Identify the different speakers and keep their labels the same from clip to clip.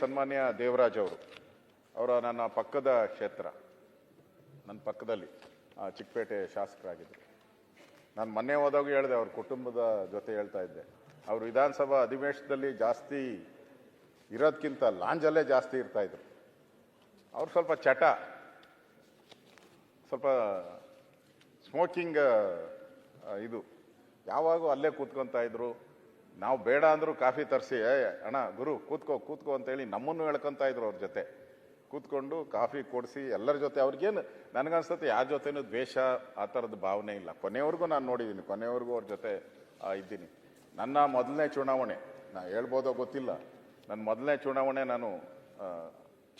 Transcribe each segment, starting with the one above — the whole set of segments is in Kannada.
Speaker 1: ಸನ್ಮಾನ್ಯ ದೇವರಾಜ್ ಅವರು ಅವರ ನನ್ನ ಪಕ್ಕದ ಕ್ಷೇತ್ರ ನನ್ನ ಪಕ್ಕದಲ್ಲಿ ಆ, ಚಿಕ್ಕಪೇಟೆ ಶಾಸಕರಾಗಿದ್ದರು. ನಾನು ಮೊನ್ನೆ ಹೋದಾಗ ಹೇಳಿದೆ ಅವ್ರ ಕುಟುಂಬದ ಜೊತೆ ಹೇಳ್ತಾ ಇದ್ದೆ. ಅವರು ವಿಧಾನಸಭಾ ಅಧಿವೇಶನದಲ್ಲಿ ಜಾಸ್ತಿ ಇರೋದಕ್ಕಿಂತ ಲಾಂಜಲ್ಲೇ ಜಾಸ್ತಿ ಇರ್ತಾ ಇದ್ರು. ಅವ್ರು ಸ್ವಲ್ಪ ಚಟ ಸ್ವಲ್ಪ ಸ್ಮೋಕಿಂಗ್ ಇದು ಯಾವಾಗೂ ಅಲ್ಲೇ ಕೂತ್ಕೊತಾ ಇದ್ರು. ನಾವು ಬೇಡ ಅಂದರೂ ಕಾಫಿ ತರಿಸಿ ಅಣ್ಣ, ಗುರು, ಕೂತ್ಕೋ ಕೂತ್ಕೋ ಅಂತೇಳಿ ನಮ್ಮನ್ನು ಹೇಳ್ಕೊಂತ ಇದ್ರು ಅವ್ರ ಜೊತೆ. ಕೂತ್ಕೊಂಡು ಕಾಫಿ ಕೊಡಿಸಿ, ಎಲ್ಲರ ಜೊತೆ ಅವ್ರಿಗೇನು, ನನಗನ್ಸುತ್ತೆ ಯಾರ ಜೊತೆನೂ ದ್ವೇಷ, ಆ ಥರದ ಭಾವನೆ ಇಲ್ಲ. ಕೊನೆವರೆಗೂ ನಾನು ನೋಡಿದ್ದೀನಿ ಕೊನೆವರೆಗೂ ಅವ್ರ ಜೊತೆ ಇದ್ದೀನಿ. ನನ್ನ ಮೊದಲನೇ ಚುನಾವಣೆ, ನಾ ಹೇಳ್ಬೋದೋ ಗೊತ್ತಿಲ್ಲ. ನನ್ನ ಮೊದಲನೇ ಚುನಾವಣೆ ನಾನು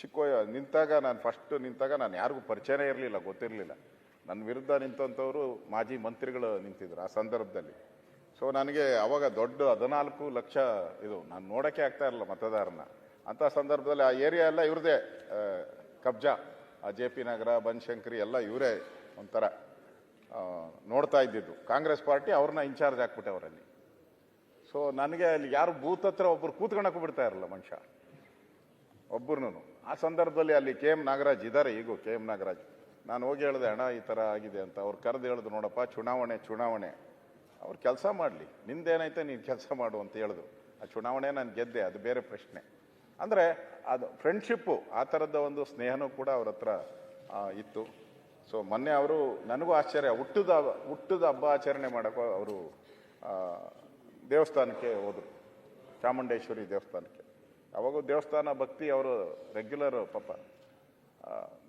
Speaker 1: ಚಿಕ್ಕ ನಿಂತಾಗ ನಾನು ಫಸ್ಟ್ ನಿಂತಾಗ ನಾನು ಯಾರಿಗೂ ಪರಿಚಯನೇ ಇರಲಿಲ್ಲ, ಗೊತ್ತಿರಲಿಲ್ಲ. ನನ್ನ ವಿರುದ್ಧ ನಿಂತಂಥವ್ರು ಮಾಜಿ ಮಂತ್ರಿಗಳು ನಿಂತಿದ್ರು ಆ ಸಂದರ್ಭದಲ್ಲಿ. ಸೊ ನನಗೆ ಅವಾಗ ದೊಡ್ಡ ಹದಿನಾಲ್ಕು ಲಕ್ಷ ಇದು, ನಾನು ನೋಡೋಕ್ಕೆ ಆಗ್ತಾ ಇರಲಿಲ್ಲ ಮತದಾರನ ಅಂಥ ಸಂದರ್ಭದಲ್ಲಿ ಆ ಏರಿಯಾ ಎಲ್ಲ ಇವ್ರದೇ ಕಬ್ಜಾ. ಆ ಜೆ ಪಿ ನಗರ, ಬನಶಂಕರಿ ಎಲ್ಲ ಇವರೇ ಒಂಥರ ನೋಡ್ತಾ ಇದ್ದಿದ್ದು. ಕಾಂಗ್ರೆಸ್ ಪಾರ್ಟಿ ಅವ್ರನ್ನ ಇನ್ಚಾರ್ಜ್ ಹಾಕ್ಬಿಟ್ಟೆ ಅವರಲ್ಲಿ ಸೊ ನನಗೆ ಅಲ್ಲಿ ಯಾರು ಬೂತ್ ಹತ್ರ ಒಬ್ಬರು ಕೂತ್ಕೊಳಕ್ಕೂ ಬಿಡ್ತಾ ಇರಲ್ಲ ಮನುಷ್ಯ. ಒಬ್ಬರನ್ನು ಆ ಸಂದರ್ಭದಲ್ಲಿ ಅಲ್ಲಿ ಕೆ ಎಂ ನಾಗರಾಜ್ ಇದ್ದಾರೆ ಈಗೂ ಕೆ ಎಂ ನಾಗರಾಜ್. ನಾನು ಹೋಗಿ ಹೇಳಿದೆ, ಅಣ್ಣ, ಈ ಥರ ಆಗಿದೆ ಅಂತ. ಅವ್ರು ಕರೆದು ಹೇಳಿದ್ರು ನೋಡಪ್ಪ, ಚುನಾವಣೆ ಚುನಾವಣೆ. ಅವ್ರು ಕೆಲಸ ಮಾಡಲಿ. ನಿಂದೇನೈತೆ ನೀನು ಕೆಲಸ ಮಾಡು ಅಂತ ಹೇಳಿದ್ರು ಆ ಚುನಾವಣೆ ನಾನು ಗೆದ್ದೆ, ಅದು ಬೇರೆ ಪ್ರಶ್ನೆ. ಅಂದರೆ ಅದು ಫ್ರೆಂಡ್ಶಿಪ್ಪು ಆ ಥರದ ಒಂದು ಸ್ನೇಹನೂ ಕೂಡ ಅವ್ರ ಹತ್ರ ಇತ್ತು. ಸೊ ಮೊನ್ನೆ ಅವರು ನನಗೂ ಆಶ್ಚರ್ಯ, ಹುಟ್ಟದ ಹುಟ್ಟದ ಹಬ್ಬ ಆಚರಣೆ ಮಾಡೋಕ್ಕೂ ಅವರು ದೇವಸ್ಥಾನಕ್ಕೆ ಹೋದರು. ಚಾಮುಂಡೇಶ್ವರಿ ದೇವಸ್ಥಾನಕ್ಕೆ. ಅವಾಗೂ ದೇವಸ್ಥಾನ ಭಕ್ತಿ ಅವರು ರೆಗ್ಯುಲರ್ ಪಾಪ.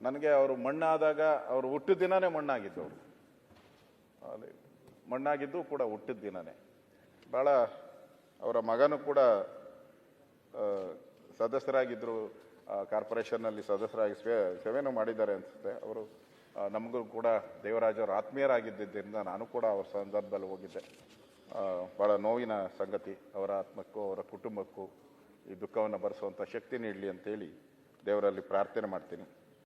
Speaker 1: ನನಗೆ ಅವರು ಮಣ್ಣಾದಾಗ ಅವರು ಹುಟ್ಟಿದ ದಿನನೇ ಮಣ್ಣಾಗಿದ್ದು ಅವರು ಮಣ್ಣಾಗಿದ್ದು ಕೂಡ ಹುಟ್ಟಿದ ದಿನನೇ. ಭಾಳ ಅವರ ಮಗನೂ ಕೂಡ ಸದಸ್ಯರಾಗಿದ್ದರು ಕಾರ್ಪೊರೇಷನ್ನಲ್ಲಿ ಸದಸ್ಯರಾಗಿ ಸೇವೆ, ಸೇವೆನೂ ಮಾಡಿದ್ದಾರೆ ಅನಿಸುತ್ತೆ. ಅವರು ನಮಗೂ ಕೂಡ ದೇವರಾಜವರು ಆತ್ಮೀಯರಾಗಿದ್ದರಿಂದ ನಾನು ಕೂಡ ಅವ್ರ ಸಂದರ್ಭದಲ್ಲಿ ಹೋಗಿದ್ದೆ. ಭಾಳ ನೋವಿನ ಸಂಗತಿ, ಅವರ ಆತ್ಮಕ್ಕೂ, ಅವರ ಕುಟುಂಬಕ್ಕೂ ಈ ದುಃಖವನ್ನು ಭರಿಸುವಂಥ ಶಕ್ತಿ ನೀಡಲಿ ಅಂತೇಳಿ ದೇವರಲ್ಲಿ ಪ್ರಾರ್ಥನೆ ಮಾಡ್ತೀನಿ.